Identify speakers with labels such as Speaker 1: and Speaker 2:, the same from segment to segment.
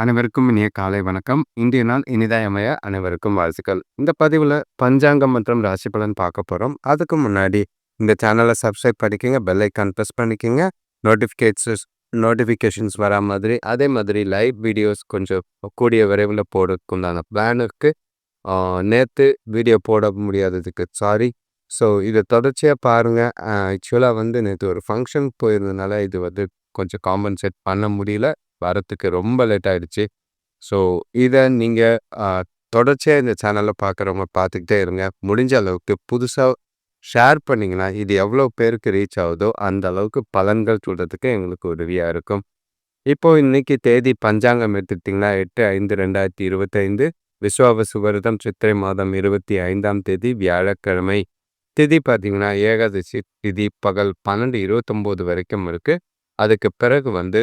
Speaker 1: அனைவருக்கும் இனிய காலை வணக்கம். இன்றைய நாள் இனிதாய் அமைய அனைவருக்கும் வாழ்த்துக்கள். இந்த பதிவில் பஞ்சாங்கம் மற்றும் ராசி பலன் பார்க்க போகிறோம் அதுக்கு முன்னாடி இந்த சேனலை சப்ஸ்கிரைப் பண்ணிக்கோங்க பெல் ஐக்கான் ப்ரெஸ் பண்ணிக்கோங்க. நோட்டிஃபிகேஷன்ஸ் நோட்டிஃபிகேஷன்ஸ் வரா மாதிரி. அதே மாதிரி லைவ் வீடியோஸ் கொஞ்சம் கூடிய விரைவில் போடுறதுக்குண்டான பிளான் இருக்குது நேற்று வீடியோ போட முடியாததுக்கு சாரி ஸோ இதை தொடர்ச்சியாக பாருங்கள் ஆக்சுவலாக வந்து நேற்று ஒரு ஃபங்க்ஷன் போயிருந்ததுனால இது வந்து கொஞ்சம் காம்பன்சேட் பண்ண முடியல. வரத்துக்கு ரொம்ப லேட் ஆகிடுச்சு ஸோ இதை நீங்கள் தொடர்ச்சியாக இந்த சேனலில் பார்க்குறவங்க பார்த்துக்கிட்டே இருங்க. முடிஞ்ச அளவுக்கு புதுசாக ஷேர் பண்ணிங்கன்னா இது எவ்வளோ பேருக்கு ரீச் ஆகுதோ அந்த அளவுக்கு பலன்கள் சொல்கிறதுக்கு எங்களுக்கு உதவியாக இருக்கும். இப்போ இன்னைக்கு தேதி பஞ்சாங்கம் எடுத்துக்கிட்டிங்கன்னா எட்டு ஐந்து ரெண்டாயிரத்தி இருபத்தைந்து விஸ்வாவசு வருடம் சித்திரை மாதம் இருபத்தி ஐந்தாம் தேதி வியாழக்கிழமை. திதி பார்த்திங்கன்னா ஏகாதசி திதி பகல் பன்னெண்டு இருபத்தொம்போது வரைக்கும் இருக்குது அதுக்கு பிறகு வந்து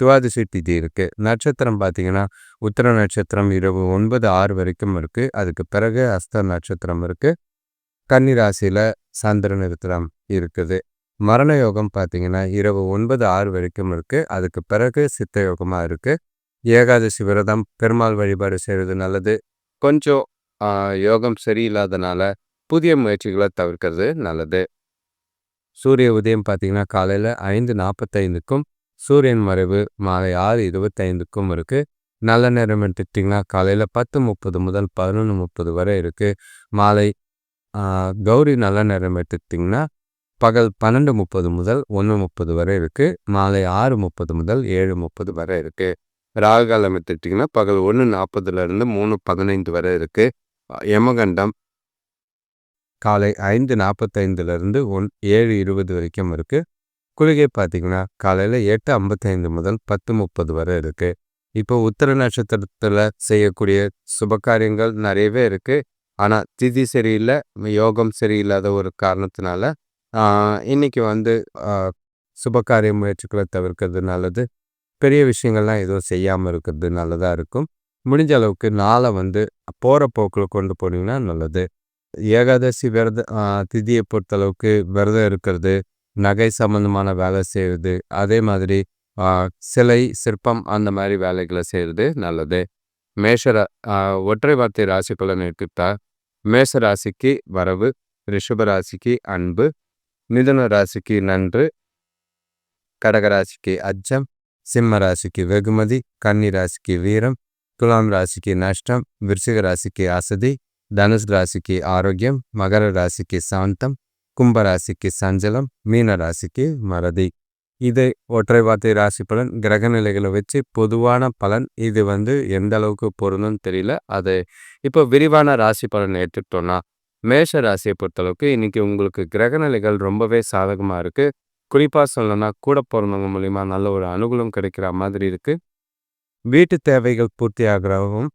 Speaker 1: துவாதசி திதி இருக்குது நட்சத்திரம் பார்த்தீங்கன்னா உத்தர நட்சத்திரம் இரவு ஒன்பது ஆறு வரைக்கும் இருக்குது அதுக்கு பிறகு அஸ்த நட்சத்திரம் இருக்குது கன்னிராசியில் சந்திரன் நிறுத்தம் இருக்குது. மரண யோகம் பார்த்தீங்கன்னா இரவு ஒன்பது ஆறு வரைக்கும் இருக்குது அதுக்கு பிறகு சித்த யோகமாக இருக்குது ஏகாதசி விரதம் பெருமாள் வழிபாடு செய்கிறது நல்லது. கொஞ்சம் யோகம் சரியில்லாதனால புதிய முயற்சிகளை தவிர்க்கிறது நல்லது. சூரிய உதயம் பார்த்தீங்கன்னா காலையில் ஐந்து நாற்பத்தைந்துக்கும் சூரியன் மறைவு மாலை ஆறு இருபத்தைந்துக்கும் இருக்குது நல்ல நேரம் எடுத்துக்கிட்டிங்கன்னா காலையில் பத்து முப்பது முதல் பதினொன்று முப்பது வரை இருக்குது மாலை கௌரி நல்ல நேரம் எடுத்துக்கிட்டிங்கன்னா பகல் பன்னெண்டு முப்பது முதல் ஒன்று முப்பது வரை இருக்குது மாலை ஆறு முப்பது முதல் ஏழு முப்பது வரை இருக்குது ராகு காலம் எடுத்துக்கிட்டிங்கன்னா பகல் ஒன்று நாற்பதுலேருந்து மூணு பதினைந்து வரை இருக்குது யமகண்டம் காலை ஐந்து நாற்பத்தைந்துலேருந்து ஒன் ஏழு இருபது வரைக்கும் இருக்குது குளிகை பார்த்தீங்கன்னா காலையில் எட்டு ஐம்பத்தைந்து முதல் பத்து முப்பது வரை இருக்குது இப்போ உத்தர நட்சத்திரத்தில் செய்யக்கூடிய சுபகாரியங்கள் நிறையவே இருக்குது ஆனால் திதி சரியில்லை யோகம் சரியில்லாத ஒரு காரணத்தினால இன்னைக்கு வந்து சுபகாரிய முயற்சிகளை தவிர்க்கிறது நல்லது. பெரிய விஷயங்கள்லாம் எதுவும் செய்யாமல் இருக்கிறது நல்லதாக இருக்கும். முடிஞ்ச அளவுக்கு நாளை வந்து போகிற போக்கில் கொண்டு போனீங்கன்னா நல்லது. ஏகாதசி விரத திதியை பொறுத்தளவுக்கு விரதம் இருக்கிறது. நகை சம்மந்தமான வேலை செய்கிறது அதே மாதிரி சிலை சிற்பம் அந்த மாதிரி வேலைகளை செய்கிறது நல்லது. மேஷ ஒற்றை வார்த்தை ராசி பலன் எடுத்துக்கிட்டா மேஷ ராசிக்கு வரவு ரிஷப ராசிக்கு அன்பு மிதுன ராசிக்கு நன்று கடகராசிக்கு அச்சம் சிம்ம ராசிக்கு வெகுமதி கன்னி ராசிக்கு வீரம் துலாம் ராசிக்கு நஷ்டம் விருச்சிக ராசிக்கு அசதி தனுஷ் ராசிக்கு ஆரோக்கியம் மகர ராசிக்கு சாந்தம் கும்பராசிக்கு சஞ்சலம் மீன ராசிக்கு மறதி. இது ஒற்றை வார்த்தை ராசி பலன் கிரக நிலைகளை வச்சு பொதுவான பலன். இது வந்து எந்த அளவுக்கு பொருந்தும்னு தெரியல. அது இப்போ விரிவான ராசி பலன் எடுத்துக்கிட்டோம்னா மேஷ ராசியை பொறுத்தளவுக்கு இன்னைக்கு உங்களுக்கு கிரக நிலைகள் ரொம்பவே சாதகமாக இருக்குது குறிப்பாக சொல்லணும்னா கூட பிறந்தவங்க மூலிமா நல்ல ஒரு அனுகூலம் கிடைக்கிற மாதிரி இருக்குது வீட்டு தேவைகள் பூர்த்தி ஆகிறவும்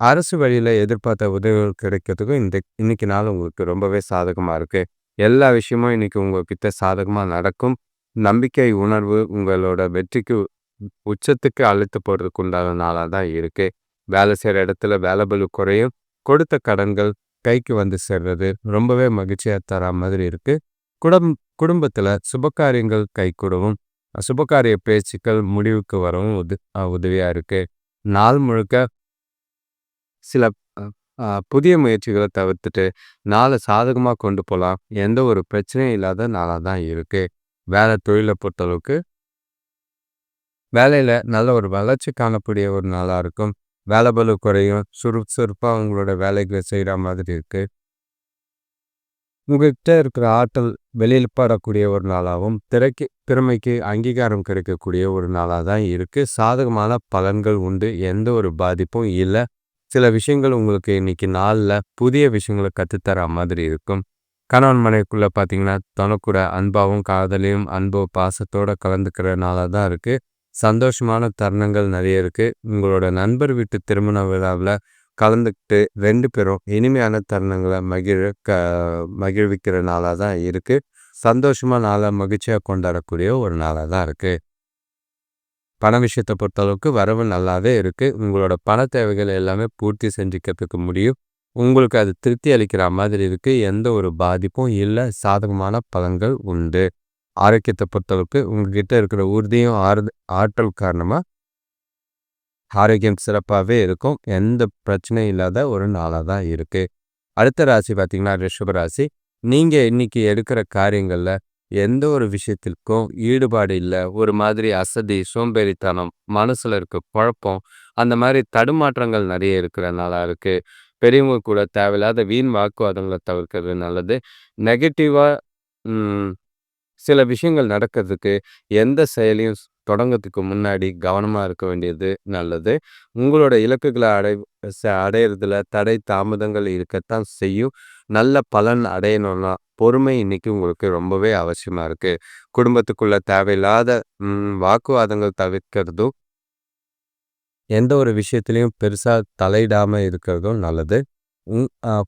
Speaker 1: அரசு வழியில் எதிர்பார்த்த உதவிகள் கிடைக்கிறதுக்கும் இந்த இன்னைக்கு நாள் உங்களுக்கு ரொம்பவே சாதகமாக இருக்குது எல்லா விஷயமும் இன்றைக்கி உங்கள்கிட்ட சாதகமாக நடக்கும். நம்பிக்கை உணர்வு உங்களோட வெற்றிக்கு உச்சத்துக்கு அழுத்து போடுறதுக்கு உண்டான நாளாக தான் இருக்குது வேலை செய்கிற இடத்துல வேலை பலு குறையும். கொடுத்த கடன்கள் கைக்கு வந்து சேர்றது ரொம்பவே மகிழ்ச்சியாக தர மாதிரி இருக்குது குடம் குடும்பத்தில் சுபகாரியங்கள் கைகூடவும் சுபகாரிய பேச்சுக்கள் முடிவுக்கு வரவும் உத உதவியாக இருக்குது நாள் முழுக்க சில புதிய முயற்சிகளை தவிர்த்துட்டு நாளை சாதகமாக கொண்டு போகலாம் எந்த ஒரு பிரச்சனையும் இல்லாத நாளாக தான் இருக்குது வேலை தொழிலை பொறுத்தளவுக்கு. வேலையில் நல்ல ஒரு வளர்ச்சி காணக்கூடிய ஒரு நாளாக இருக்கும். வேலை பலு குறையும். சுறுசுறுப்பாக உங்களோட வேலைகளை செய்கிற மாதிரி இருக்குது உங்கள்கிட்ட இருக்கிற ஆற்றல் வெளியில் படக்கூடிய ஒரு நாளாகவும் திரைக்கு திறமைக்கு அங்கீகாரம் கிடைக்கக்கூடிய ஒரு நாளாக தான் இருக்குது சாதகமான பலன்கள் உண்டு. எந்த ஒரு பாதிப்பும் இல்லை. சில விஷயங்கள் உங்களுக்கு இன்னைக்கு நாளில் புதிய விஷயங்களை கற்றுத்தர மாதிரி இருக்கும். கணவன் மனைவிக்குள்ளே பார்த்தீங்கன்னா தனக்கூட அன்பாகவும் காதலையும் அன்போ பாசத்தோடு கலந்துக்கிற நாளாக தான் இருக்குது சந்தோஷமான தருணங்கள் நிறைய இருக்குது உங்களோட நண்பர் வீட்டு திருமண விழாவில் கலந்துக்கிட்டு ரெண்டு பேரும் இனிமையான தருணங்களை மகிழ க மகிழ்விக்கிற நாளாக தான் இருக்குது சந்தோஷமாக நாளை மகிழ்ச்சியாக கொண்டாடக்கூடிய ஒரு நாளாக தான் இருக்குது பண விஷயத்தை பொறுத்தளவுக்கு வரவு நல்லாவே இருக்குது உங்களோட பண தேவைகள் எல்லாமே பூர்த்தி செஞ்சுக்கிறதுக்கு முடியும். உங்களுக்கு அது திருப்தி அளிக்கிற மாதிரி இருக்குது எந்த ஒரு பாதிப்பும் இல்லை. சாதகமான பலன்கள் உண்டு. ஆரோக்கியத்தை பொறுத்தளவுக்கு உங்ககிட்ட இருக்கிற உறுதியும் ஆறு ஆற்றல் காரணமாக ஆரோக்கியம் சிறப்பாகவே இருக்கும். எந்த பிரச்சனையும் இல்லாத ஒரு நாளாக தான் இருக்குது அடுத்த ராசி பார்த்திங்கன்னா ரிஷப ராசி. நீங்கள் இன்னைக்கு எடுக்கிற காரியங்களில் எந்த ஒரு விஷயத்திற்கும் ஈடுபாடு இல்லை. ஒரு மாதிரி அசதி சோம்பேறித்தனம் மனசில் இருக்க குழப்பம் அந்த மாதிரி தடுமாற்றங்கள் நிறைய இருக்கிற இருக்குது பெரியவங்க கூட தேவையில்லாத வீண் வாக்குவாதங்களை தவிர்க்கிறது நல்லது. நெகட்டிவாக சில விஷயங்கள் நடக்கிறதுக்கு எந்த செயலையும் தொடங்கிறதுக்கு முன்னாடி கவனமாக இருக்க வேண்டியது நல்லது. உங்களோட இலக்குகளை அடை அடையிறதுல தடை தாமதங்கள் இருக்கத்தான் செய்யும். நல்ல பலன் அடையணும்னா பொறுமை இன்னைக்கு உங்களுக்கு ரொம்பவே அவசியமாக இருக்குது குடும்பத்துக்குள்ளே தேவையில்லாத வாக்குவாதங்கள் தவிர்க்கிறதும் எந்த ஒரு விஷயத்துலையும் பெருசாக தலையிடாமல் இருக்கிறதும் நல்லது.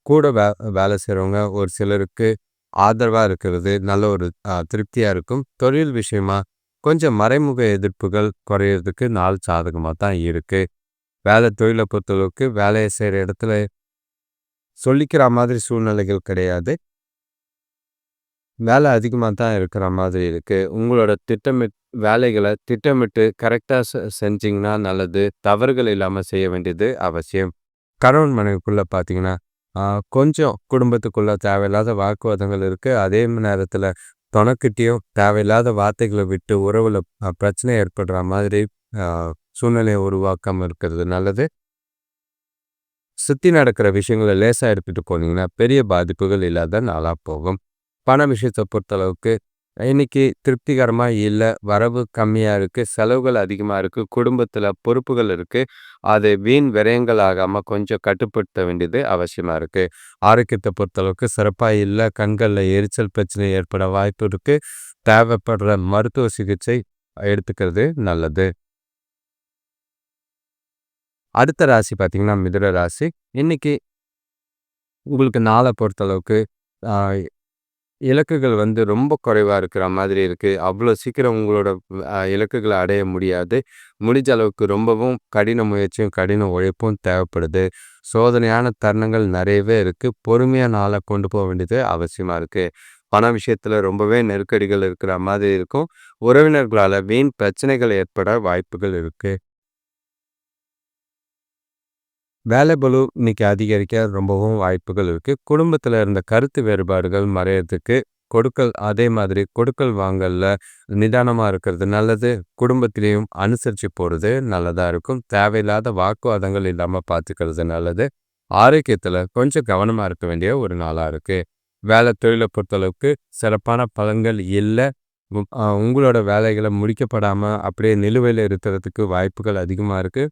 Speaker 1: கூட வே வேலை செய்கிறவங்க ஒரு சிலருக்கு ஆதரவாக இருக்கிறது நல்ல ஒரு திருப்தியாக இருக்கும். தொழில் விஷயமா கொஞ்சம் மறைமுக எதிர்ப்புகள் குறையிறதுக்கு நாள் சாதகமாக தான் இருக்குது வேலை தொழிலை பொறுத்தளவுக்கு வேலையை செய்கிற இடத்துல சொல்லிக்கிற மாதிரி சூழ்நிலைகள் கிடையாது. வேலை அதிகமாக தான் இருக்கிற மாதிரி இருக்குது உங்களோட திட்டமிட் வேலைகளை திட்டமிட்டு கரெக்டாக செஞ்சிங்கன்னா நல்லது. தவறுகள் இல்லாமல் செய்ய வேண்டியது அவசியம். கணவன் மனைவிக்குள்ளே பார்த்தீங்கன்னா கொஞ்சம் குடும்பத்துக்குள்ளே தேவையில்லாத வாக்குவாதங்கள் இருக்குது அதே நேரத்தில் தொணக்கிட்டேயும் தேவையில்லாத வார்த்தைகளை விட்டு உறவில் பிரச்சனை ஏற்படுற மாதிரி சூழ்நிலையை உருவாக்காமல் இருக்கிறது நல்லது. சுற்றி நடக்கிற விஷயங்களை லேசாக எடுத்துகிட்டு போனீங்கன்னா பெரிய பாதிப்புகள் இல்லாத நாளாக போகும். பண விஷயத்தை பொறுத்தளவுக்கு இன்னைக்கு திருப்திகரமாக இல்லை வரவு கம்மியாக இருக்குது செலவுகள் அதிகமாக இருக்குது குடும்பத்தில் பொறுப்புகள் இருக்குது அது வீண் விரயங்கள் ஆகாமல் கொஞ்சம் கட்டுப்படுத்த வேண்டியது அவசியமாக இருக்குது ஆரோக்கியத்தை பொறுத்தளவுக்கு சிறப்பாக இல்லை கண்களில் எரிச்சல் பிரச்சனை ஏற்பட வாய்ப்பு இருக்குது தேவைப்படுற மருத்துவ சிகிச்சை எடுத்துக்கிறது நல்லது. அடுத்த ராசி பார்த்திங்கன்னா மிதுர ராசி. இன்றைக்கி உங்களுக்கு நாளை பொறுத்தளவுக்கு இலக்குகள் வந்து ரொம்ப குறைவாக இருக்கிற மாதிரி இருக்குது அவ்வளோ சீக்கிரம் உங்களோட இலக்குகளை அடைய முடியாது. முடிஞ்ச அளவுக்கு ரொம்பவும் கடின முயற்சியும் கடின உழைப்பும் தேவைப்படுது. சோதனையான தருணங்கள் நிறையவே இருக்குது பொறுமையாக நாளை கொண்டு போக வேண்டியது அவசியமாக இருக்குது பண விஷயத்தில் ரொம்பவே நெருக்கடிகள் இருக்கிற மாதிரி இருக்கும். உறவினர்களால் வீண் பிரச்சனைகள் ஏற்பட வாய்ப்புகள் இருக்குது வேலை பலு இன்னைக்கு அதிகரிக்க ரொம்பவும் வாய்ப்புகள் இருக்குது குடும்பத்தில் இருந்த கருத்து வேறுபாடுகள் மறையறதுக்கு கொடுக்கல் அதே மாதிரி கொடுக்கல் வாங்கல்ல நிதானமாக இருக்கிறது நல்லது. குடும்பத்திலையும் அனுசரித்து போகிறது நல்லதாக இருக்கும். தேவையில்லாத வாக்குவாதங்கள் இல்லாமல் பார்த்துக்கிறது நல்லது. ஆரோக்கியத்தில் கொஞ்சம் கவனமாக இருக்க வேண்டிய ஒரு நாளாக இருக்குது வேலை தொழிலை பொறுத்தளவுக்கு சிறப்பான பலன்கள் இல்லை. உங்களோட வேலைகளை முடிக்கப்படாமல் அப்படியே நிலுவையில் இருக்கிறதுக்கு வாய்ப்புகள் அதிகமாக இருக்குது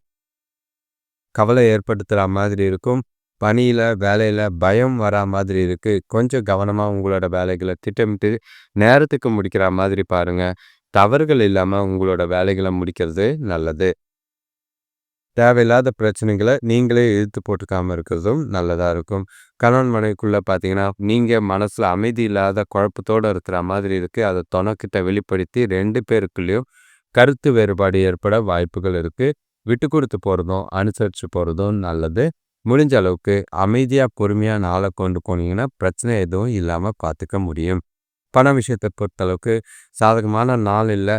Speaker 1: கவலை ஏற்படுத்துகிற மாதிரி இருக்கும். பணியில் வேலையில் பயம் வரா மாதிரி இருக்குது கொஞ்சம் கவனமாக உங்களோட வேலைகளை திட்டமிட்டு நேரத்துக்கு முடிக்கிற மாதிரி பாருங்கள் தவறுகள் இல்லாமல் உங்களோட வேலைகளை முடிக்கிறது நல்லது. தேவையில்லாத பிரச்சனைகளை நீங்களே இழுத்து போட்டுக்காமல் இருக்கிறதும் நல்லதாக இருக்கும். கணவன் மனைவிக்குள்ளே பார்த்தீங்கன்னா நீங்கள் மனசில் அமைதி இல்லாத குழப்பத்தோடு இருக்கிற மாதிரி இருக்குது அதை தொணக்கிட்ட வெளிப்படுத்தி ரெண்டு பேருக்குள்ளேயும் கருத்து வேறுபாடு ஏற்பட வாய்ப்புகள் இருக்குது விட்டு கொடுத்து போகிறதும் அனுசரித்து போகிறதும் நல்லது. முடிஞ்ச அளவுக்கு அமைதியாக பொறுமையாக நாளை கொண்டு போனீங்கன்னா பிரச்சனை எதுவும் இல்லாமல் பார்த்துக்க முடியும். பண விஷயத்தை பொறுத்தளவுக்கு சாதகமான நாள் இல்லை.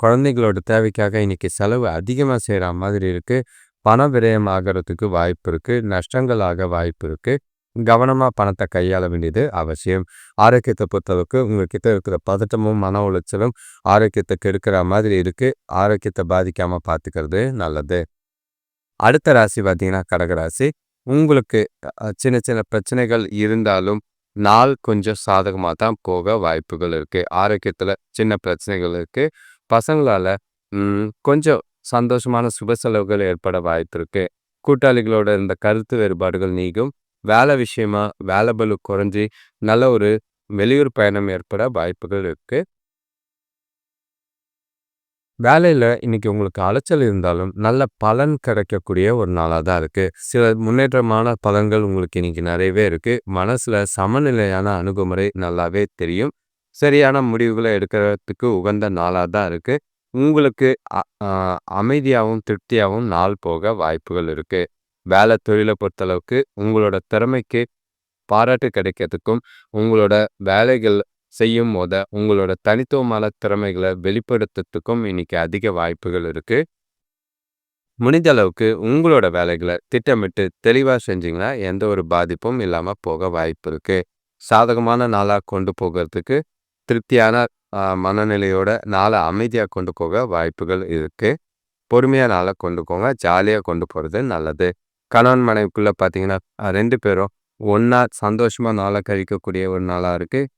Speaker 1: குழந்தைங்களோட தேவைக்காக இன்றைக்கி செலவு அதிகமாக செய்கிற மாதிரி இருக்குது பண விரயம் ஆகிறதுக்கு வாய்ப்பு இருக்குது நஷ்டங்கள் ஆக வாய்ப்பு இருக்குது கவனமாக பணத்தை கையாள வேண்டியது அவசியம். ஆரோக்கியத்தை பொறுத்தளவுக்கு உங்ககிட்ட இருக்கிற பதட்டமும் மன உளைச்சலும் ஆரோக்கியத்தை கெடுக்கிற மாதிரி இருக்குது ஆரோக்கியத்தை பாதிக்காமல் பார்த்துக்கிறது நல்லது. அடுத்த ராசி பார்த்தீங்கன்னா கடகராசி உங்களுக்கு சின்ன சின்ன பிரச்சனைகள் இருந்தாலும் நாள் கொஞ்சம் சாதகமாக தான் போக வாய்ப்புகள் இருக்குது ஆரோக்கியத்தில் சின்ன பிரச்சனைகள் இருக்குது பசங்களால் கொஞ்சம் சந்தோஷமான சுப செலவுகள் ஏற்பட வாய்ப்பு இருக்குது கூட்டாளிகளோட இந்த கருத்து வேறுபாடுகள் நீங்கும். வேலை விஷயமா வேலை பலு குறைஞ்சி நல்ல ஒரு வெளியூர் பயணம் ஏற்பட வாய்ப்புகள் இருக்குது வேலையில் இன்றைக்கி உங்களுக்கு அலைச்சல் இருந்தாலும் நல்ல பலன் கிடைக்கக்கூடிய ஒரு நாளாக தான் இருக்குது சில முன்னேற்றமான பலன்கள் உங்களுக்கு இன்னைக்கு நிறையவே இருக்குது மனசில் சமநிலையான அணுகுமுறை நல்லாவே தெரியும். சரியான முடிவுகளை எடுக்கிறதுக்கு உகந்த நாளாக தான் இருக்குது உங்களுக்கு அமைதியாகவும் திருப்தியாகவும் நாள் போக வாய்ப்புகள் இருக்குது வேலை தொழிலை பொறுத்தளவுக்கு உங்களோட திறமைக்கு பாராட்டு கிடைக்கிறதுக்கும் உங்களோட வேலைகள் செய்யும் போத உங்களோட தனித்துவமான திறமைகளை வெளிப்படுத்துறதுக்கும் இன்னைக்கு அதிக வாய்ப்புகள் இருக்குது முடிஞ்ச அளவுக்கு உங்களோட வேலைகளை திட்டமிட்டு தெளிவாக செஞ்சீங்கன்னா எந்த ஒரு பாதிப்பும் இல்லாமல் போக வாய்ப்பு இருக்கு. சாதகமான நாளாக கொண்டு போகிறதுக்கு திருப்தியான மனநிலையோட நாளை அமைதியாக கொண்டு போக வாய்ப்புகள் இருக்கு. பொறுமையாக நாளை கொண்டு போங்க. ஜாலியாக கொண்டு போகிறது நல்லது. கணவன் மனைவிக்குள்ளே பார்த்தீங்கன்னா ரெண்டு பேரும் ஒன்றா சந்தோஷமாக நாளாக கழிக்கக்கூடிய ஒரு நாளாக இருக்குது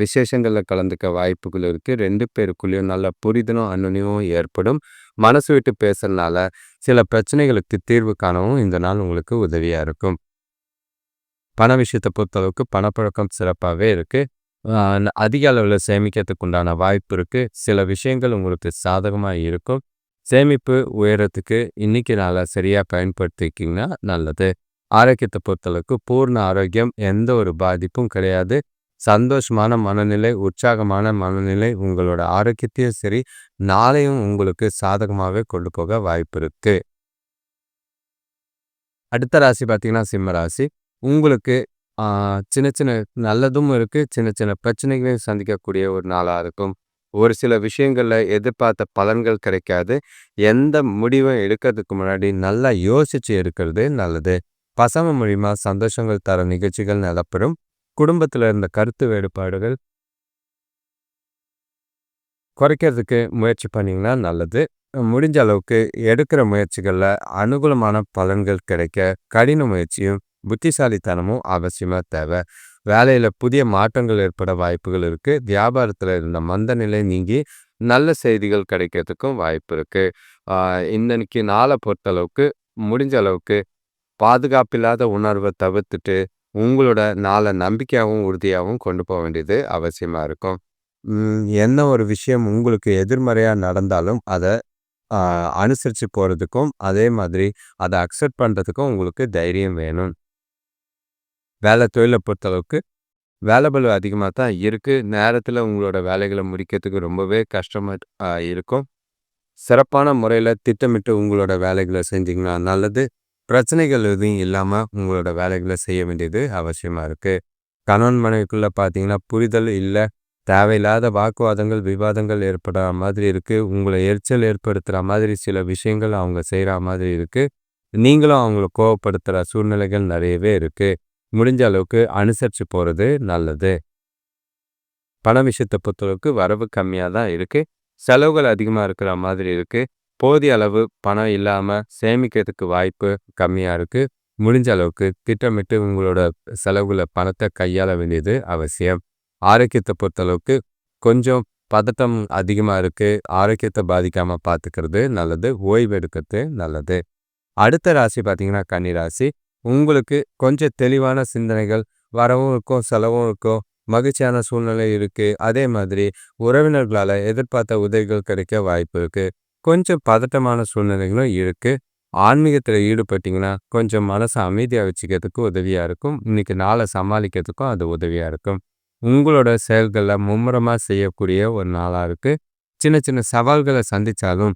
Speaker 1: விசேஷங்களில் கலந்துக்க வாய்ப்புகள் இருக்குது ரெண்டு பேருக்குள்ளேயும் நல்ல புரிதலும் அன்னுனியும் ஏற்படும். மனசு விட்டு பேசுறதுனால சில பிரச்சனைகளுக்கு தீர்வு காணவும் இந்த நாள் உங்களுக்கு உதவியாக இருக்கும். பண விஷயத்தை பொறுத்தளவுக்கு பணப்பழக்கம் சிறப்பாகவே இருக்குது அதிக அளவில் சேமிக்கிறதுக்கு உண்டான வாய்ப்பு இருக்குது சில விஷயங்கள் உங்களுக்கு சாதகமாக இருக்கும். சேமிப்பு உயரத்துக்கு இன்னைக்கு நாளை சரியாக பயன்படுத்திக்கிங்கன்னா நல்லது. ஆரோக்கியத்தை பொறுத்தளவுக்கு பூர்ண ஆரோக்கியம் எந்த ஒரு பாதிப்பும் கிடையாது. சந்தோஷமான மனநிலை உற்சாகமான மனநிலை உங்களோட ஆரோக்கியத்தையும் சரி நாளையும் உங்களுக்கு சாதகமாகவே கொண்டு போக வாய்ப்பு இருக்கு. அடுத்த ராசி பார்த்தீங்கன்னா சிம்ம ராசி. உங்களுக்கு சின்ன சின்ன நல்லதும் இருக்குது சின்ன சின்ன பிரச்சனைகளையும் சந்திக்கக்கூடிய ஒரு நாளாக இருக்கும். ஒரு சில விஷயங்களில் எதிர்பார்த்த பலன்கள் கிடைக்காது. எந்த முடிவும் எடுக்கிறதுக்கு முன்னாடி நல்லா யோசிச்சு எடுக்கிறது நல்லது. பசங்க மூலியமா சந்தோஷங்கள் தர நிகழ்ச்சிகள் நிலப்பெறும் குடும்பத்தில் இருந்த கருத்து வேறுபாடுகள் குறைக்கிறதுக்கு முயற்சி பண்ணிங்கன்னா நல்லது. முடிஞ்ச அளவுக்கு எடுக்கிற முயற்சிகளில் அனுகூலமான பலன்கள் கிடைக்க கடின முயற்சியும் புத்திசாலித்தனமும் அவசியமாக தேவை. வேலையில் புதிய மாற்றங்கள் ஏற்பட வாய்ப்புகள் இருக்குது வியாபாரத்தில் இருந்த மந்த நிலை நீங்கி நல்ல செய்திகள் கிடைக்கிறதுக்கும் வாய்ப்பு இருக்குது இன்னைக்கு நாளை பொறுத்தளவுக்கு முடிஞ்ச அளவுக்கு பாதுகாப்பில்லாத உணர்வை தவிர்த்துட்டு உங்களோட நாளை நம்பிக்கையாகவும் உறுதியாகவும் கொண்டு போக வேண்டியது அவசியமாக இருக்கும். என்ன ஒரு விஷயம் உங்களுக்கு எதிர்மறையாக நடந்தாலும் அதை அனுசரித்து போகிறதுக்கும் அதே மாதிரி அதை அக்செப்ட் பண்ணுறதுக்கும் உங்களுக்கு தைரியம் வேணும். வேலை தொழிலை பொறுத்தளவுக்கு வேலை பலு அதிகமாக தான் இருக்குது நேரத்தில் உங்களோட வேலைகளை முடிக்கிறதுக்கு ரொம்பவே கஷ்டமாக இருக்கும். சிறப்பான முறையில் திட்டமிட்டு உங்களோட வேலைகளை செஞ்சிங்கன்னா நல்லது. பிரச்சனைகள் எதுவும் இல்லாமல் உங்களோட வேலைகளை செய்ய வேண்டியது அவசியமாக இருக்குது கணவன் மனைவிக்குள்ளே பார்த்தீங்கன்னா புரிதல் இல்லை. தேவையில்லாத வாக்குவாதங்கள் விவாதங்கள் ஏற்படுற மாதிரி இருக்குது உங்களை எரிச்சல் ஏற்படுத்துகிற மாதிரி சில விஷயங்கள் அவங்க செய்கிற மாதிரி இருக்குது நீங்களும் அவங்கள கோவப்படுத்துகிற சூழ்நிலைகள் நிறையவே இருக்குது முடிஞ்ச அளவுக்கு அனுசரித்து போகிறது நல்லது. பண விஷயத்தை பொறுத்தளவுக்கு வரவு கம்மியாக தான் இருக்குது செலவுகள் அதிகமாக இருக்கிற மாதிரி இருக்குது போதிய அளவு பணம் இல்லாமல் சேமிக்கிறதுக்கு வாய்ப்பு கம்மியாக இருக்குது முடிஞ்ச அளவுக்கு திட்டமிட்டு உங்களோட செலவுகளை பணத்தை கையாள வேண்டியது அவசியம். ஆரோக்கியத்தை பொறுத்தளவுக்கு கொஞ்சம் பதட்டம் அதிகமாக இருக்குது ஆரோக்கியத்தை பாதிக்காமல் பார்த்துக்கிறது நல்லது. ஓய்வு எடுக்கிறது நல்லது. அடுத்த ராசி பார்த்திங்கன்னா கன்னி ராசி உங்களுக்கு கொஞ்சம் தெளிவான சிந்தனைகள் வரவும் இருக்கும் செலவும் இருக்கும் மகிழ்ச்சியான சூழ்நிலை இருக்குது அதே மாதிரி உறவினர்களால் எதிர்பார்த்த உதவிகள் கிடைக்க வாய்ப்பு இருக்குது கொஞ்சம் பதட்டமான சூழ்நிலைகளும் இருக்குது ஆன்மீகத்தில் ஈடுபட்டிங்கன்னா கொஞ்சம் மனசை அமைதியாக வச்சுக்கிறதுக்கு உதவியாக இருக்கும். இன்னைக்கு நாளை சமாளிக்கிறதுக்கும் அது உதவியாக இருக்கும். உங்களோட செயல்களை மும்முரமாக செய்யக்கூடிய ஒரு நாளாக இருக்குது சின்ன சின்ன சவால்களை சந்தித்தாலும்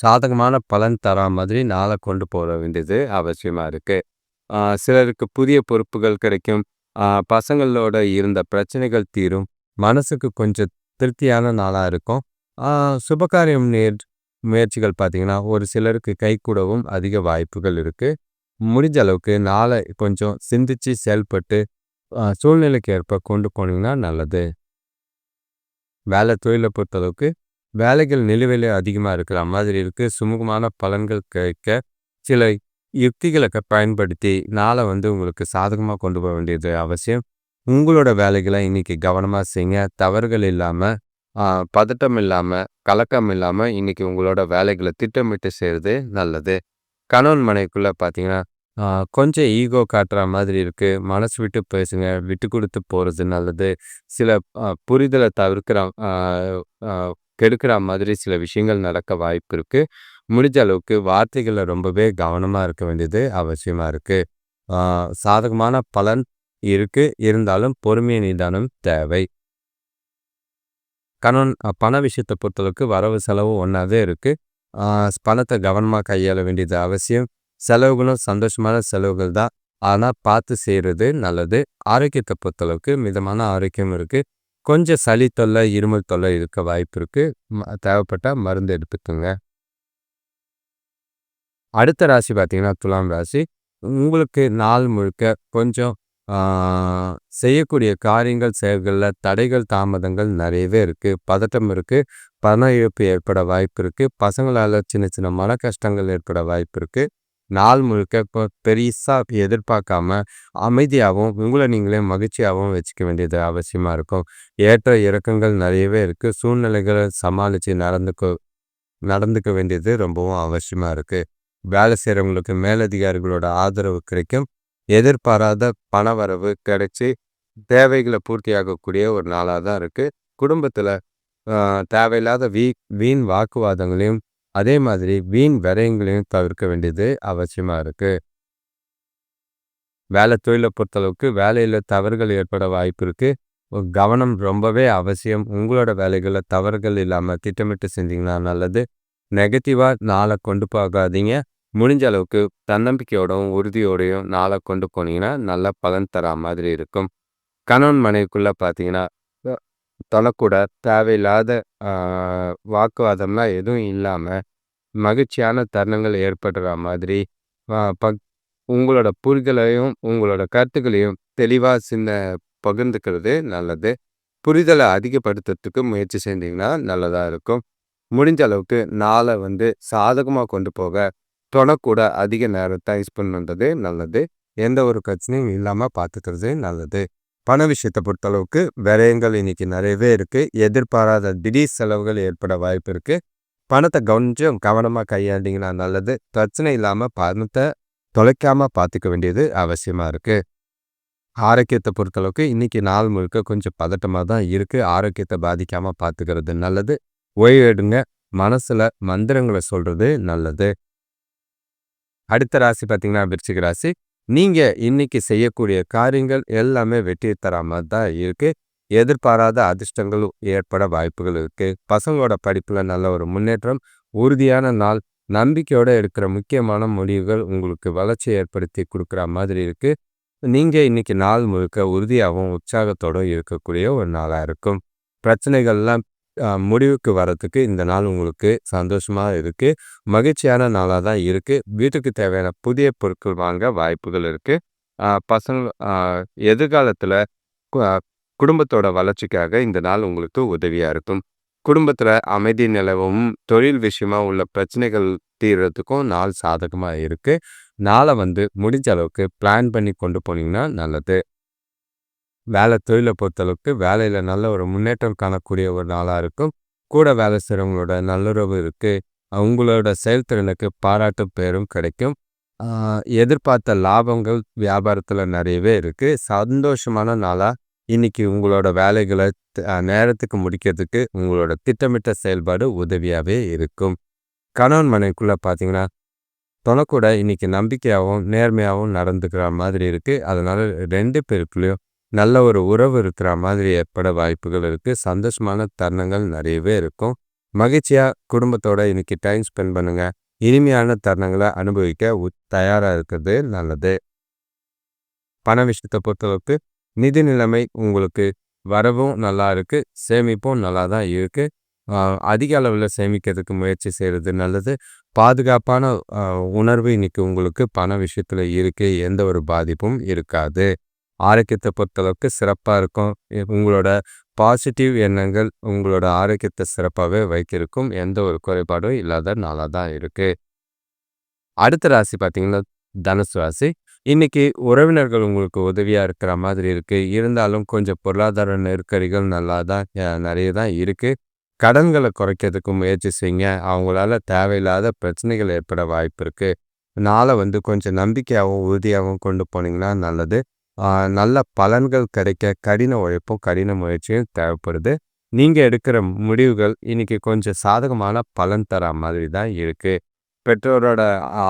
Speaker 1: சாதகமான பலன் தரா மாதிரி நாளை கொண்டு போக வேண்டியது அவசியமாக இருக்குது சிலருக்கு புதிய பொறுப்புகள் கிடைக்கும். பசங்களோட இருந்த பிரச்சனைகள் தீரும். மனசுக்கு கொஞ்சம் திருப்தியான நாளாக இருக்கும். சுபகாரியம் நேர் முயற்சிகள் பார்த்திங்கன்னா ஒரு சிலருக்கு கை கூடவும் அதிக வாய்ப்புகள் இருக்குது முடிஞ்ச அளவுக்கு நாளை கொஞ்சம் சிந்திச்சு செயல்பட்டு சூழ்நிலைக்கு ஏற்ப கொண்டு போனீங்கன்னா நல்லது. வேலை தொழிலை பொறுத்தளவுக்கு வேலைகள் நிலுவையில் அதிகமாக இருக்கிற மாதிரி இருக்குது சுமூகமான பலன்கள் கிடைக்க சில யுக்திகளை பயன்படுத்தி நாளை வந்து உங்களுக்கு சாதகமாக கொண்டு போக வேண்டியது அவசியம். உங்களோட வேலைகளை இன்றைக்கி கவனமாக செய்யுங்க. தவறுகள் இல்லாமல் பதட்டம் இல்லாமல் கலக்கம் இல்லாமல் இன்றைக்கி உங்களோட வேலைகளை திட்டமிட்டு செய்கிறது நல்லது. கணவன் மனைக்குள்ளே பார்த்தீங்கன்னா கொஞ்சம் ஈகோ காட்டுற மாதிரி இருக்குது மனசு விட்டு பேசுங்க. விட்டு கொடுத்து போகிறது நல்லது. சில புரிதலை தவிர்க்கிற கெடுக்கிற மாதிரி சில விஷயங்கள் நடக்க வாய்ப்பு இருக்குது முடிஞ்ச அளவுக்கு வார்த்தைகளில் ரொம்பவே கவனமாக இருக்க வேண்டியது அவசியமாக இருக்குது சாதகமான பலன் இருக்குது இருந்தாலும் பொறுமையை நிதானம் தேவை. கணவன் பண விஷயத்தை பொறுத்தளவுக்கு வரவு செலவு ஒன்றாவே இருக்குது பணத்தை கவனமாக கையாள வேண்டியது அவசியம். செலவுகளும் சந்தோஷமான செலவுகள் தான். ஆனால் பார்த்து செய்கிறது நல்லது. ஆரோக்கியத்தை பொறுத்தளவுக்கு மிதமான ஆரோக்கியம் இருக்குது கொஞ்சம் சளி தொல்லை இருமல் தொல்லை இருக்க வாய்ப்பு இருக்குது தேவைப்பட்டால் மருந்து எடுத்துக்கோங்க. அடுத்த ராசி பார்த்தீங்கன்னா துலாம் ராசி. உங்களுக்கு நாள் முழுக்க கொஞ்சம் செய்யக்கூடிய காரியங்கள் செயல்களில் தடைகள் தாமதங்கள் நிறையவே இருக்குது பதட்டம் இருக்குது பண இழப்பு ஏற்பட வாய்ப்பு இருக்குது பசங்களால் சின்ன சின்ன மன கஷ்டங்கள் ஏற்பட வாய்ப்பு இருக்குது நாள் முழுக்க இப்போ பெருசாக எதிர்பார்க்காம அமைதியாகவும் உங்களை நீங்களே மகிழ்ச்சியாகவும் வச்சுக்க வேண்டியது அவசியமாக இருக்கும். ஏற்ற இறக்கங்கள் நிறையவே இருக்குது சூழ்நிலைகளை சமாளித்து நடந்துக்க நடந்துக்க வேண்டியது ரொம்பவும் அவசியமாக இருக்குது வேலை செய்கிறவங்களுக்கு மேலதிகாரிகளோட ஆதரவு கிடைக்கும். எதிர்பாராத பணவரவு கிடைச்சி தேவைகளை பூர்த்தியாகக்கூடிய ஒரு நாளாக தான் இருக்குது குடும்பத்தில் தேவையில்லாத வீ வீண் வாக்குவாதங்களையும் அதே மாதிரி வீண் விரயங்களையும் தவிர்க்க வேண்டியது அவசியமாக இருக்குது வேலை தொழிலை பொறுத்தளவுக்கு வேலையில் தவறுகள் ஏற்பட வாய்ப்பு இருக்குது கவனம் ரொம்பவே அவசியம். உங்களோட வேலைகளில் தவறுகள் இல்லாமல் திட்டமிட்டு செஞ்சிங்கன்னா நல்லது. நெகட்டிவாக நாளை கொண்டு போகாதீங்க. முடிஞ்ச அளவுக்கு தன்னம்பிக்கையோடவும் உறுதியோடையும் நாளை கொண்டு போனீங்கன்னா நல்ல பலன் தரா மாதிரி இருக்கும். கணவன் மனைவிக்குள்ளே பார்த்தீங்கன்னா தொழக்கூடாது தேவையில்லாத வாக்குவாதம்லாம் எதுவும் இல்லாமல் மகிழ்ச்சியான தருணங்கள் ஏற்படுற மாதிரி பக் உங்களோட புரிதலையும் உங்களோட கருத்துக்களையும் தெளிவாக சின்ன பகிர்ந்துக்கிறது நல்லது. புரிதலை அதிகப்படுத்துறதுக்கு முயற்சி செஞ்சிங்கன்னா நல்லதாக இருக்கும். முடிஞ்ச அளவுக்கு நாளை வந்து சாதகமாக கொண்டு போக தொடக்கூட அதிக நேரத்தை யூஸ் பண்ணுன்றது நல்லது. எந்த ஒரு பிரச்சனையும் இல்லாமல் பார்த்துக்கிறது நல்லது. பண விஷயத்தை பொறுத்தளவுக்கு விரயங்கள் இன்னைக்கு நிறையவே இருக்குது எதிர்பாராத திடீர் செலவுகள் ஏற்பட வாய்ப்பு இருக்குது பணத்தை கவனிச்சும் கவனமாக கையாண்டிங்கன்னா நல்லது. பிரச்சனை இல்லாமல் பணத்தை தொலைக்காமல் பார்த்துக்க வேண்டியது அவசியமாக இருக்குது ஆரோக்கியத்தை பொறுத்தளவுக்கு இன்னைக்கு நாள் முழுக்க கொஞ்சம் பதட்டமாக தான் இருக்குது ஆரோக்கியத்தை பாதிக்காமல் பார்த்துக்கிறது நல்லது. ஓய்வு எடுங்க. மனசில் மந்திரங்களை சொல்கிறது நல்லது. அடுத்த ராசி பார்த்திங்கன்னா விருச்சிக ராசி. நீங்கள் இன்னைக்கு செய்யக்கூடிய காரியங்கள் எல்லாமே வெற்றி தர மாதிரி தான் இருக்குது எதிர்பாராத அதிர்ஷ்டங்களும் ஏற்பட வாய்ப்புகள் இருக்குது பசங்களோட படிப்பில் நல்ல ஒரு முன்னேற்றம் உறுதியான நாள் நம்பிக்கையோடு எடுக்கிற முக்கியமான முடிவுகள் உங்களுக்கு வளர்ச்சி ஏற்படுத்தி கொடுக்குற மாதிரி இருக்குது நீங்கள் இன்னைக்கு நாள் முழுக்க உறுதியாகவும் உற்சாகத்தோடும் இருக்கக்கூடிய ஒரு நாளாக இருக்கும். பிரச்சனைகள்லாம் முடிவுக்கு வரத்துக்கு இந்த நாள் உங்களுக்கு சந்தோஷமாக இருக்குது மகிழ்ச்சியான நாளாக தான் இருக்குது வீட்டுக்கு தேவையான புதிய பொருட்கள் வாங்க வாய்ப்புகள் இருக்குது பசங்க எதிர்காலத்தில் குடும்பத்தோட வளர்ச்சிக்காக இந்த நாள் உங்களுக்கு உதவியாக இருக்கும். குடும்பத்தில் அமைதி நிலவும் தொழில் விஷயமாக உள்ள பிரச்சனைகள் தீர்றதுக்கும் நாள் சாதகமாக இருக்குது நாளை வந்து முடிஞ்ச அளவுக்கு பிளான் பண்ணி கொண்டு போனீங்கன்னா நல்லது. வேலை தொழிலை பொறுத்தளவுக்கு வேலையில் நல்ல ஒரு முன்னேற்றம் காணக்கூடிய ஒரு நாளாக இருக்கும். கூட வேலை செய்கிறவங்களோட நல்லுறவு இருக்குது அவங்களோட செயல்திறனுக்கு பாராட்டு பேரும் கிடைக்கும். எதிர்பார்த்த லாபங்கள் வியாபாரத்தில் நிறையவே இருக்குது சந்தோஷமான நாளாக இன்றைக்கி உங்களோட வேலைகளை நேரத்துக்கு முடிக்கிறதுக்கு உங்களோட திட்டமிட்ட செயல்பாடு உதவியாகவே இருக்கும். கணவன் மனைக்குள்ளே பார்த்தீங்கன்னா தொலைக்கூட இன்றைக்கி நம்பிக்கையாகவும் நேர்மையாகவும் நடந்துக்கிற மாதிரி இருக்குது அதனால் ரெண்டு பேருக்குள்ளேயும் நல்ல ஒரு உறவு இருக்கிற மாதிரி ஏற்பட வாய்ப்புகள் இருக்குது சந்தோஷமான தருணங்கள் நிறையவே இருக்கும். மகிழ்ச்சியாக குடும்பத்தோட இன்றைக்கி டைம் ஸ்பெண்ட் பண்ணுங்கள் இனிமையான தருணங்களை அனுபவிக்க தயாராக இருக்கிறது நல்லது. பண விஷயத்தை பொறுத்தளவுக்கு நிதி நிலைமை உங்களுக்கு வரவும் நல்லா இருக்குது சேமிப்பும் நல்லா தான் இருக்குது அதிக அளவில் சேமிக்கிறதுக்கு முயற்சி செய்கிறது நல்லது. பாதுகாப்பான உணர்வு இன்றைக்கி உங்களுக்கு பண விஷயத்தில் இருக்குது எந்த ஒரு பாதிப்பும் இருக்காது. ஆரோக்கியத்தை பொறுத்தளவுக்கு சிறப்பாக இருக்கும். உங்களோட பாசிட்டிவ் எண்ணங்கள் உங்களோட ஆரோக்கியத்தை சிறப்பாகவே வைத்திருக்கும். எந்த ஒரு குறைபாடும் இல்லாத நாளாக தான் இருக்குது அடுத்த ராசி பார்த்தீங்கன்னா தனுசு ராசி. இன்றைக்கி உறவினர்கள் உங்களுக்கு உதவியாக இருக்கிற மாதிரி இருக்குது இருந்தாலும் கொஞ்சம் பொருளாதார நெருக்கடிகள் நல்லா தான் நிறைய தான் இருக்குது கடன்களை குறைக்கிறதுக்கு முயற்சி செய்யுங்க. அவங்களால தேவையில்லாத பிரச்சனைகள் ஏற்பட வாய்ப்பு இருக்குது நாளை வந்து கொஞ்சம் நம்பிக்கையாகவும் உறுதியாகவும் கொண்டு போனீங்கன்னா நல்லது. நல்ல பலன்கள் கிடைக்க கடின உழைப்பும் கடின முயற்சியும் தேவைப்படுது. நீங்கள் எடுக்கிற முடிவுகள் இன்னைக்கு கொஞ்சம் சாதகமான பலன் தர மாதிரி தான் இருக்குது பெற்றோரோட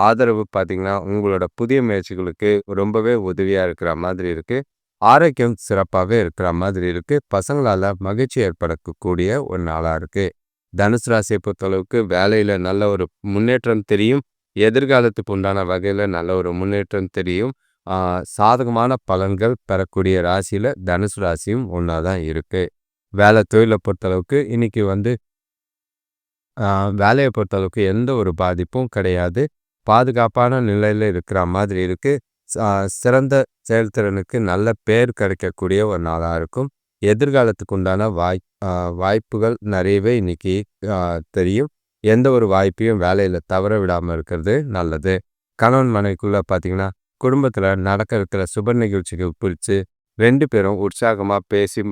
Speaker 1: ஆதரவு பார்த்திங்கன்னா உங்களோட புதிய முயற்சிகளுக்கு ரொம்பவே உதவியாக இருக்கிற மாதிரி இருக்குது ஆரோக்கியம் சிறப்பாகவே இருக்கிற மாதிரி இருக்குது பசங்களால் மகிழ்ச்சி ஏற்படக்கூடிய ஒரு நாளாக இருக்குது தனுசு ராசியை பொறுத்தளவுக்கு வேலையில் நல்ல ஒரு முன்னேற்றம் தெரியும். எதிர்காலத்துக்கு உண்டான வகையில் நல்ல ஒரு முன்னேற்றம் தெரியும். சாதகமான பலன்கள் பெறக்கூடிய ராசியில் தனுசு ராசியும் ஒன்றா தான் இருக்குது வேலை தொழிலை பொறுத்தளவுக்கு இன்றைக்கி வந்து வேலையை பொறுத்தளவுக்கு எந்த ஒரு பாதிப்பும் கிடையாது. பாதுகாப்பான நிலையில் இருக்கிற மாதிரி இருக்குது சிறந்த செயல்திறனுக்கு நல்ல பேர் கிடைக்கக்கூடிய ஒரு நாளாக இருக்கும். எதிர்காலத்துக்கு உண்டான வாய் வாய்ப்புகள் நிறையவே இன்னைக்கு தெரியும். எந்த ஒரு வாய்ப்பையும் வேலையில் தவற விடாமல் இருக்கிறது நல்லது. கணவன் மனைக்குள்ளே பார்த்தீங்கன்னா குடும்பத்தில் நடக்க இருக்கிற சுப நிகழ்ச்சிகள் பிடிச்சி ரெண்டு பேரும் உற்சாகமாக பேசி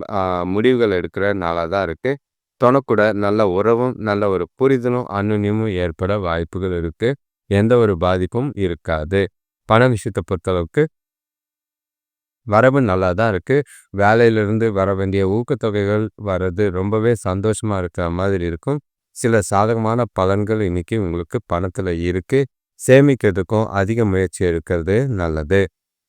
Speaker 1: முடிவுகள் எடுக்கிற நாளாக தான் இருக்குது தொணக்கூட நல்ல உறவும் நல்ல ஒரு புரிதலும் அன்னுன்யமும் ஏற்பட வாய்ப்புகள் இருக்குது எந்த ஒரு பாதிப்பும் இருக்காது. பண விஷயத்தை பொறுத்தளவுக்கு வரவு நல்லா தான் இருக்குது வேலையிலிருந்து வர வேண்டிய ஊக்கத்தொகைகள் வர்றது ரொம்பவே சந்தோஷமாக இருக்கிற மாதிரி இருக்கும். சில சாதகமான பலன்கள் இன்றைக்கி உங்களுக்கு பணத்தில் இருக்குது சேமிக்கிறதுக்கும் அதிக முயற்சி எடுக்கிறது நல்லது.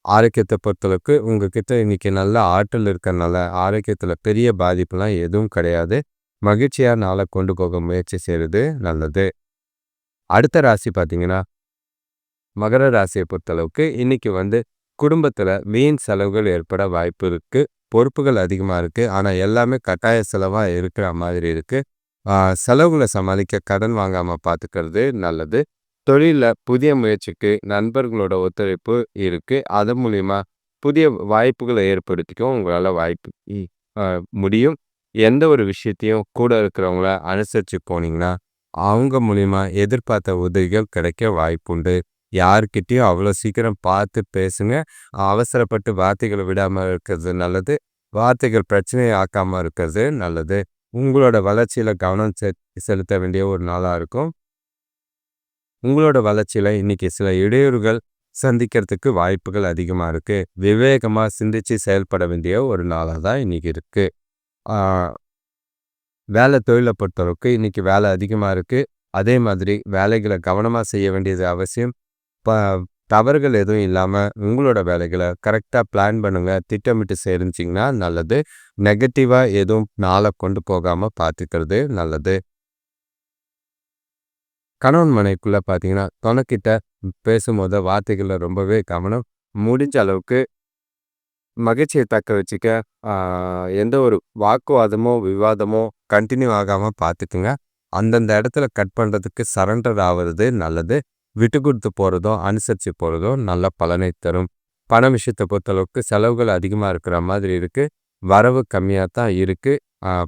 Speaker 1: ஆரோக்கியத்தை பொறுத்தளவுக்கு உங்ககிட்ட இன்னைக்கு நல்ல ஆற்றல் இருக்கிறனால ஆரோக்கியத்தில் பெரிய பாதிப்புலாம் எதுவும் கிடையாது. மகிழ்ச்சியாக நாளை கொண்டு போக முயற்சி செய்கிறது நல்லது. அடுத்த ராசி பார்த்தீங்கன்னா மகர ராசியை பொறுத்தளவுக்கு இன்னைக்கு வந்து குடும்பத்தில் வீண் செலவுகள் ஏற்பட வாய்ப்பு இருக்குது பொறுப்புகள் அதிகமாக இருக்குது ஆனால் எல்லாமே கட்டாய செலவாக இருக்கிற மாதிரி இருக்குது செலவுகளை சமாளிக்க கடன் வாங்காமல் பார்த்துக்கிறது நல்லது. தொழிலில் புதிய முயற்சிக்கு நண்பர்களோட ஒத்துழைப்பு இருக்குது அது மூலிமா புதிய வாய்ப்புகளை ஏற்படுத்திக்கும் உங்களால் வாய்ப்பு முடியும். எந்த ஒரு விஷயத்தையும் கூட இருக்கிறவங்கள அனுசரித்து போனீங்கன்னா அவங்க மூலிமா எதிர்பார்த்த உதவிகள் கிடைக்க வாய்ப்புண்டு. யாருக்கிட்டேயும் அவ்வளோ சீக்கிரம் பார்த்து பேசுங்க. அவசரப்பட்டு வார்த்தைகளை விடாமல் இருக்கிறது நல்லது. வார்த்தைகள் பிரச்சனையை ஆக்காமல் இருக்கிறது நல்லது. உங்களோட வளர்ச்சியில் கவனம் செ செலுத்த வேண்டிய ஒரு நாளாக இருக்கும். உங்களோட வளர்ச்சியில் இன்னைக்கு சில இடையூறுகள் சந்திக்கிறதுக்கு வாய்ப்புகள் அதிகமாக இருக்குது விவேகமாக சிந்தித்து செயல்பட வேண்டிய ஒரு நாளாக தான் இன்னைக்கு இருக்குது வேலை தொழிலை பொறுத்தளவுக்கு இன்னைக்கு வேலை அதிகமாக இருக்குது அதே மாதிரி வேலைகளை கவனமாக செய்ய வேண்டியது அவசியம். ப தவறுகள் எதுவும் இல்லாமல் உங்களோட வேலைகளை கரெக்டாக பிளான் பண்ணுங்கள் திட்டமிட்டு சேர்ந்துச்சிங்கன்னா நல்லது. நெகட்டிவாக எதுவும் நாளை கொண்டு போகாமல் பார்த்துக்கிறது நல்லது. கணவன் மனைவிக்குள்ளே பார்த்தீங்கன்னா துணைக்கிட்ட பேசும்போது வார்த்தைகளில் ரொம்பவே கவனம் முடிஞ்ச அளவுக்கு மகிழ்ச்சியை தக்க வச்சுக்க எந்த ஒரு வாக்குவாதமோ விவாதமோ கண்டினியூ ஆகாமல் பார்த்துக்குங்க அந்தந்த இடத்துல கட் பண்ணுறதுக்கு சரண்டர் ஆகிறது நல்லது. விட்டு கொடுத்து போகிறதோ அனுசரித்து போகிறதோ நல்ல பலனை தரும். பண விஷயத்தை பொறுத்தளவுக்கு செலவுகள் அதிகமாக இருக்கிற மாதிரி இருக்குது வரவு கம்மியாக தான் இருக்குது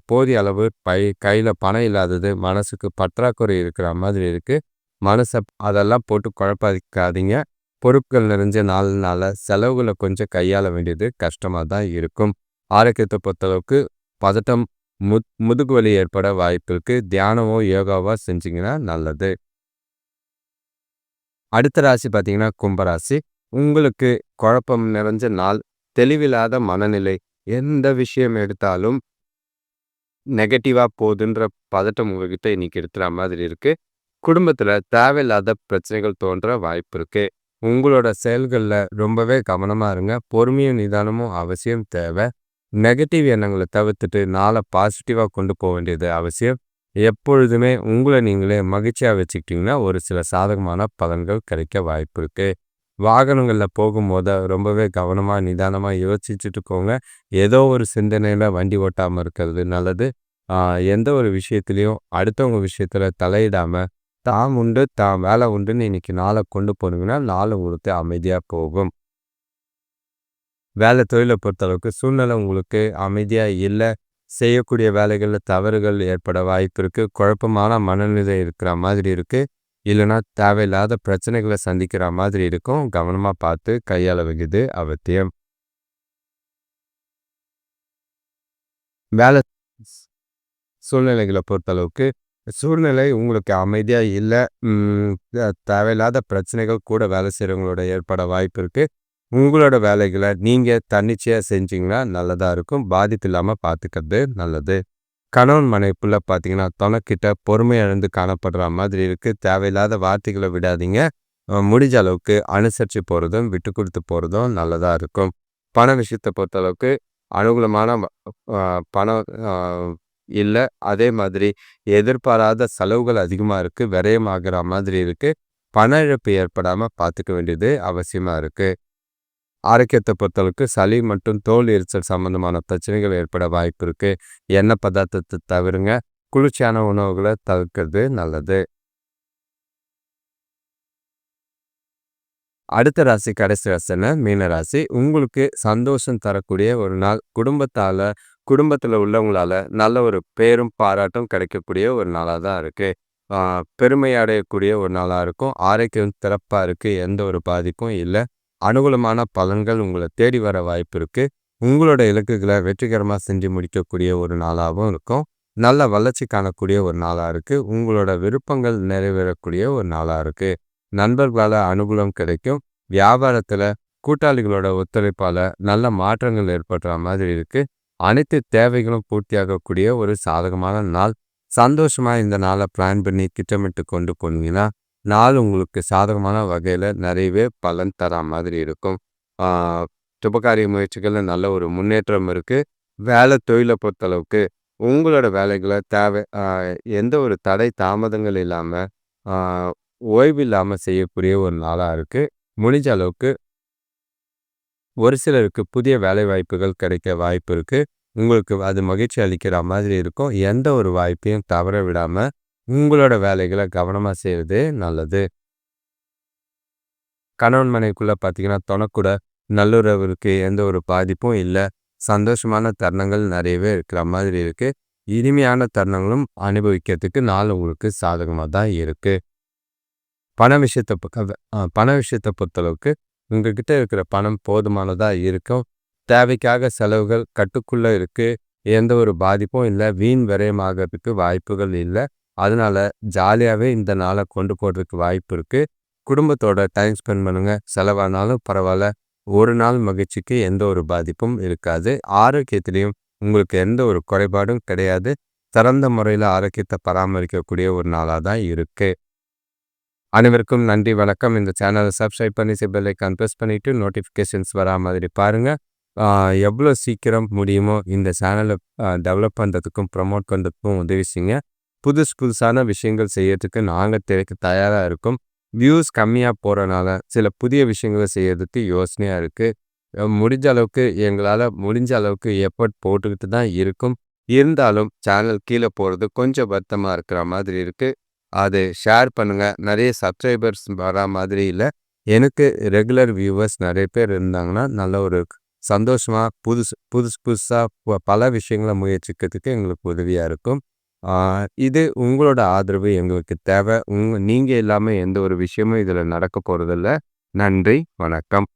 Speaker 1: போதிய அளவு பை கையில் பணம் இல்லாதது மனசுக்கு பற்றாக்குறை இருக்கிற மாதிரி இருக்குது மனசை அதெல்லாம் போட்டு குழப்பாதிக்காதீங்க. பொறுப்புகள் நிறைஞ்ச நாள்னால செலவுகளை கொஞ்சம் கையாள வேண்டியது கஷ்டமாக தான் இருக்கும். ஆரோக்கியத்தை பொறுத்தளவுக்கு பதட்டம் முத் முதுகு வலி ஏற்பட வாய்ப்பு இருக்குது தியானமோ யோகாவோ செஞ்சிங்கன்னா நல்லது. அடுத்த ராசி பார்த்தீங்கன்னா கும்பராசி. உங்களுக்கு குழப்பம் நிறைஞ்ச நாள் தெளிவில்லாத மனநிலை எந்த விஷயம் எடுத்தாலும் நெகட்டிவாக போகுதுன்ற பதட்டம் உங்ககிட்ட இன்னைக்கு எடுத்துகிற மாதிரி இருக்குது குடும்பத்தில் தேவையில்லாத பிரச்சனைகள் தோன்ற வாய்ப்பு இருக்குது உங்களோட செயல்களில் ரொம்பவே கவனமாக இருங்க. பொறுமையும் நிதானமும் அவசியம் தேவை. நெகட்டிவ் எண்ணங்களை தவிர்த்துட்டு நாளை பாசிட்டிவாக கொண்டு போக வேண்டியது அவசியம். எப்பொழுதுமே உங்களை நீங்களே மகிழ்ச்சியாக வச்சுக்கிட்டிங்கன்னா ஒரு சில சாதகமான பலன்கள் கிடைக்க வாய்ப்பு இருக்குது வாகனங்களில் போகும்போது ரொம்பவே கவனமாக நிதானமாக யோசிச்சுட்டு போங்க ஏதோ ஒரு சிந்தனையில் வண்டி ஓட்டாமல் இருக்கிறது நல்லது. எந்த ஒரு விஷயத்துலையும் அடுத்தவங்க விஷயத்தில் தலையிடாமல் தாம் உண்டு தாம் வேலை உண்டுன்னு இன்னைக்கு நாளை கொண்டு போனீங்கன்னா நாளை உங்களுக்கு அமைதியாக போகும். வேலை தொழிலை பொறுத்தளவுக்கு சூழ்நிலை உங்களுக்கு அமைதியாக இல்லை. செய்யக்கூடிய வேலைகளில் தவறுகள் ஏற்பட வாய்ப்பு இருக்குது குழப்பமான மனநிலை இருக்கிற மாதிரி இருக்குது இல்லைன்னா தேவையில்லாத பிரச்சனைகளை சந்திக்கிற மாதிரி இருக்கும். கவனமாக பார்த்து கையாள வைக்குது அவத்தியம் வேலை சூழ்நிலைகளை பொறுத்தளவுக்கு சூழ்நிலை உங்களுக்கு அமைதியாக இல்லை தேவையில்லாத பிரச்சனைகள் கூட வேலை செய்கிறவங்களோட ஏற்பட வாய்ப்பு இருக்குது உங்களோட வேலைகளை நீங்கள் தன்னிச்சையாக செஞ்சீங்கன்னா நல்லதாக இருக்கும். பாதிப்பு இல்லாமல் பார்த்துக்கிறது நல்லது. கணவன் மனைப்புள்ள பார்த்தீங்கன்னா தொணக்கிட்ட பொறுமை இழந்து காணப்படுற மாதிரி இருக்குது தேவையில்லாத வார்த்தைகளை விடாதீங்க. முடிஞ்ச அளவுக்கு அனுசரித்து போகிறதும் விட்டு கொடுத்து போகிறதும் நல்லதாக இருக்கும். பண விஷயத்தை பொறுத்தளவுக்கு அனுகூலமான பணம் இல்லை. அதே மாதிரி எதிர்பாராத செலவுகள் அதிகமாக இருக்குது விரயமாகிற மாதிரி இருக்குது பண இழப்பு ஏற்படாமல் பார்த்துக்க வேண்டியது அவசியமாக இருக்குது ஆரோக்கியத்தை பொறுத்தளவுக்கு சளி மற்றும் தோல் எரிச்சல் சம்பந்தமான பிரச்சனைகள் ஏற்பட வாய்ப்பு இருக்குது எண்ணெய் பதார்த்தத்தை தவிருங்க. குளிர்ச்சியான உணவுகளை தவிர்க்கிறது நல்லது. அடுத்த ராசி கடைசி ராசினா மீன ராசி. உங்களுக்கு சந்தோஷம் தரக்கூடிய ஒரு நாள். குடும்பத்தால் குடும்பத்தில் உள்ளவங்களால நல்ல ஒரு பேரும் பாராட்டும் கிடைக்கக்கூடிய ஒரு நாளாக தான் இருக்குது பெருமை அடையக்கூடிய ஒரு நாளாக இருக்கும். ஆரோக்கியம் சிறப்பாக இருக்குது எந்த ஒரு பாதிப்பும் இல்லை. அனுகூலமான பலன்கள் உங்களை தேடி வர வாய்ப்பு இருக்குது உங்களோட இலக்குகளை வெற்றிகரமாக செஞ்சு முடிக்கக்கூடிய ஒரு நாளாகவும் இருக்கும். நல்ல வளர்ச்சி காணக்கூடிய ஒரு நாளாக இருக்குது உங்களோட விருப்பங்கள் நிறைவேறக்கூடிய ஒரு நாளாக இருக்குது நண்பர்களால் அனுகூலம் கிடைக்கும். வியாபாரத்தில் கூட்டாளிகளோட ஒத்துழைப்பால் நல்ல மாற்றங்கள் ஏற்படுற மாதிரி இருக்குது அனைத்து தேவைகளும் பூர்த்தியாகக்கூடிய ஒரு சாதகமான நாள். சந்தோஷமாக இந்த நாளை பிளான் பண்ணி திட்டமிட்டு கொண்டு போனீங்கன்னா நாள் உங்களுக்கு சாதகமான வகையில் நிறையவே பலன் தர மாதிரி இருக்கும். சுபகாரிய முயற்சிகளில் நல்ல ஒரு முன்னேற்றம் இருக்குது வேலை தொழிலை பொறுத்தளவுக்கு உங்களோட வேலைகளை தேவை எந்த ஒரு தடை தாமதங்கள் இல்லாமல் ஓய்வு இல்லாமல் செய்யக்கூடிய ஒரு நாளாக இருக்குது முடிஞ்ச அளவுக்கு ஒரு சிலருக்கு புதிய வேலை வாய்ப்புகள் கிடைக்க வாய்ப்பு இருக்குது உங்களுக்கு அது மகிழ்ச்சி அளிக்கிற மாதிரி இருக்கும். எந்த ஒரு வாய்ப்பையும் தவற விடாமல் உங்களோட வேலைகளை கவனமாக செய்வது நல்லது. கணவன் மனைக்குள்ளே பார்த்தீங்கன்னா தொணக்கூட நல்லுறவுக்கு எந்த ஒரு பாதிப்பும் இல்லை. சந்தோஷமான தருணங்கள் நிறையவே இருக்கிற மாதிரி இருக்குது இனிமையான தருணங்களும் அனுபவிக்கிறதுக்கு நாள் உங்களுக்கு சாதகமாக தான் இருக்குது பண விஷயத்தை பண விஷயத்தை பொறுத்தளவுக்கு உங்ககிட்ட இருக்கிற பணம் போதுமானதாக இருக்கும். தேவைக்காக செலவுகள் கட்டுக்குள்ளே இருக்குது எந்த ஒரு பாதிப்பும் இல்லை. வீண் விரயமாகிறதுக்கு வாய்ப்புகள் இல்லை. அதனால ஜாலியாகவே இந்த நாளை கொண்டு போகிறதுக்கு வாய்ப்பு இருக்குது குடும்பத்தோட டைம் ஸ்பெண்ட் பண்ணுங்கள் செலவானாலும் பரவாயில்ல ஒரு நாள் மகிழ்ச்சிக்கு எந்த ஒரு பாதிப்பும் இருக்காது. ஆரோக்கியத்திலையும் உங்களுக்கு எந்த ஒரு குறைபாடும் கிடையாது. சிறந்த முறையில் ஆரோக்கியத்தை பராமரிக்கக்கூடிய ஒரு நாளாக தான் இருக்குது அனைவருக்கும் நன்றி வணக்கம். இந்த சேனலை சப்ஸ்கிரைப் பண்ணி சிபிலை ப்ரெஸ் பண்ணிவிட்டு நோட்டிஃபிகேஷன்ஸ் வரா மாதிரி பாருங்கள் எவ்வளோ சீக்கிரம் முடியுமோ இந்த சேனலை டெவலப் பண்ணுறதுக்கும் ப்ரமோட் பண்ணுறதுக்கும் உதவி செய்யுங்க. புதுசு புதுசான விஷயங்கள் செய்யறதுக்கு நாங்கள் தேவைக்கு தயாராக இருக்கோம். வியூஸ் கம்மியாக போகிறனால சில புதிய விஷயங்களை செய்யறதுக்கு யோசனையாக இருக்குது முடிஞ்ச அளவுக்கு எங்களால் முடிஞ்ச அளவுக்கு எஃபர்ட் போட்டுக்கிட்டு தான் இருக்கும். இருந்தாலும் சேனல் கீழே போகிறது கொஞ்சம் வருத்தமாக இருக்கிற மாதிரி இருக்குது அது ஷேர் பண்ணுங்கள் நிறைய சப்ஸ்கிரைபர்ஸ் வர மாதிரி இல்லை. எனக்கு ரெகுலர் வியூவர்ஸ் நிறைய பேர் இருந்தாங்கன்னா நல்ல ஒரு சந்தோஷமாக புதுசு புதுசு புதுசாக பல விஷயங்களை முயற்சிக்கிறதுக்கு எங்களுக்கு உதவியாக இருக்கும். இது உங்களோட ஆதரவு எங்களுக்கு தேவை. உங்க நீங்கள் இல்லாமல் எந்த ஒரு விஷயமும் இதில் நடக்க போகிறதில்ல நன்றி வணக்கம்.